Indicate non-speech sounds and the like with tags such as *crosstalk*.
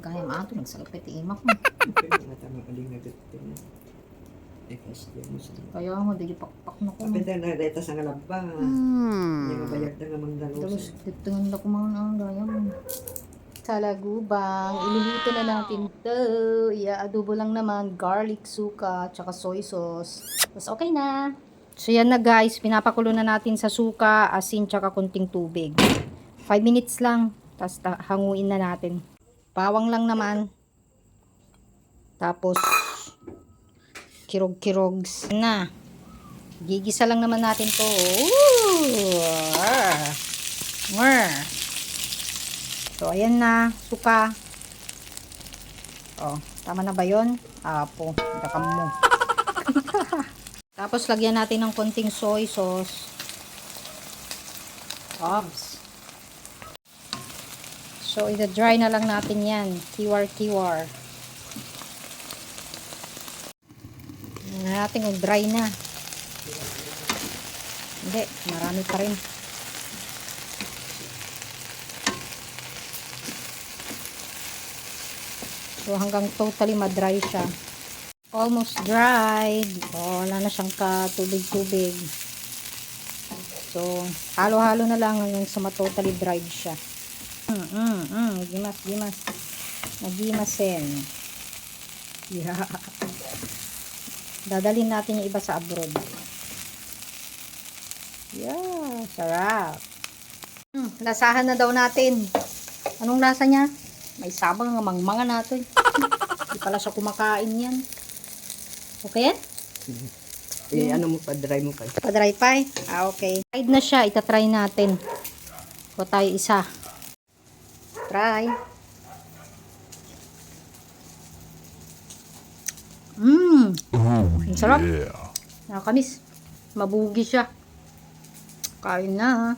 Gaya imak mo. Mga tamang aling na dito na. Eh, kasi yan mo sa... Kaya mo, di pakpak na ko. Kapit na nareta sa ngalaba. Hmm. Yung mabayag na namang Tapos, dalos. titungan na ko mga ang gaya mo. Sa lagubang, iluluto na natin to. Ia-adobo lang naman, garlic, suka, tsaka soy sauce. Tapos okay na. So yan na guys, pinapakulo na natin sa suka, asin, tsaka kunting tubig. 5 minutes lang, tapos ta- hanguin na natin. Bawang lang naman. Tapos, kirog-kirogs na. Gigisa lang naman natin to. Ooh! Mwah. So, ayan na. Suka. Oh, tama na ba yun? Apo, dakam mo. *laughs* Tapos, lagyan natin ng konting soy sauce. Ops. So, ida-dry na lang natin yan. Kiwar-kiwar. Tingnan natin kung dry na. Hindi, marami pa rin. So, hanggang totally ma-dry siya. Almost dried. Oh, wala na siyang katubig-tubig. So, halo-halo na lang hanggang sa ma-totally dried siya. Mm, mm, mm. Gimas, gimas. Nagimasin. Yeah. Dadalhin natin yung iba sa abroad. Yeah, sarap. Hmm, lasahan na daw natin. Anong lasa niya? May sabang nga mangmanga natin. Hindi *laughs* pala siya kumakain yan. Okay yan? Eh, ano mo pa, dry mo pa. Pa-dry pie? Ah, okay. Fried na siya. Itatry natin. O tayo isa. Try. Mmm. Ang sarap. Nakakamis. Mabugi siya. Kain na ha.